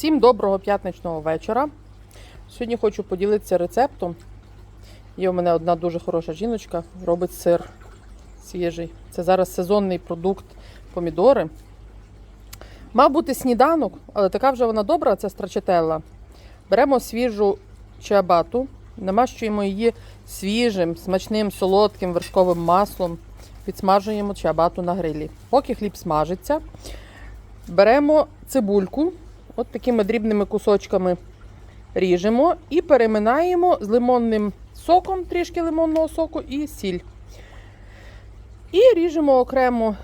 Всім доброго п'ятничного вечора. Сьогодні хочу поділитися рецептом. Є у мене одна дуже хороша жіночка, робить сир свіжий. Це зараз сезонний продукт помідори. Мав бути сніданок, але така вже вона добра, це страчателла. Беремо свіжу чиабату, намащуємо її свіжим, смачним, солодким вершковим маслом. Підсмажуємо чиабату на грилі. Поки хліб смажиться, беремо цибульку, от такими дрібними кусочками ріжемо і переминаємо з лимонним соком, трішки лимонного соку і сіль. І ріжемо окремо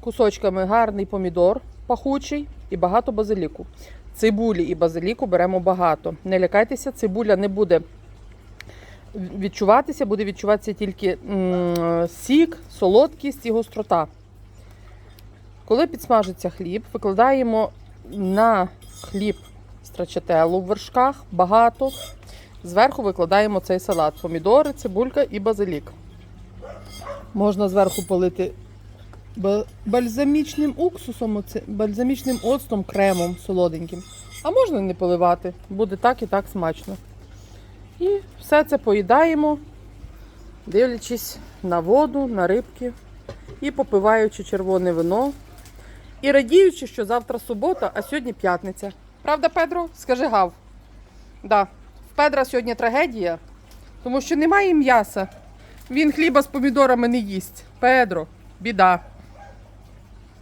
кусочками гарний помідор пахучий і багато базиліку. Цибулі і базиліку беремо багато. Не лякайтеся, цибуля не буде відчуватися, буде відчуватися тільки сік, солодкість і гострота. Коли підсмажиться хліб, викладаємо на хліб страчателлу в вершках багато. Зверху викладаємо цей салат: помідори, цибулька і базилік. Можна зверху полити бальзамічним уксусом, бальзамічним оцтом, кремом солоденьким. А можна не поливати, буде так і так смачно. І все це поїдаємо, дивлячись на воду, на рибки і попиваючи червоне вино. І радіючи, що завтра субота, а сьогодні п'ятниця. Правда, Педро? Скажи гав. Да. В Педра сьогодні трагедія, тому що немає м'яса. Він хліба з помідорами не їсть. Педро, біда.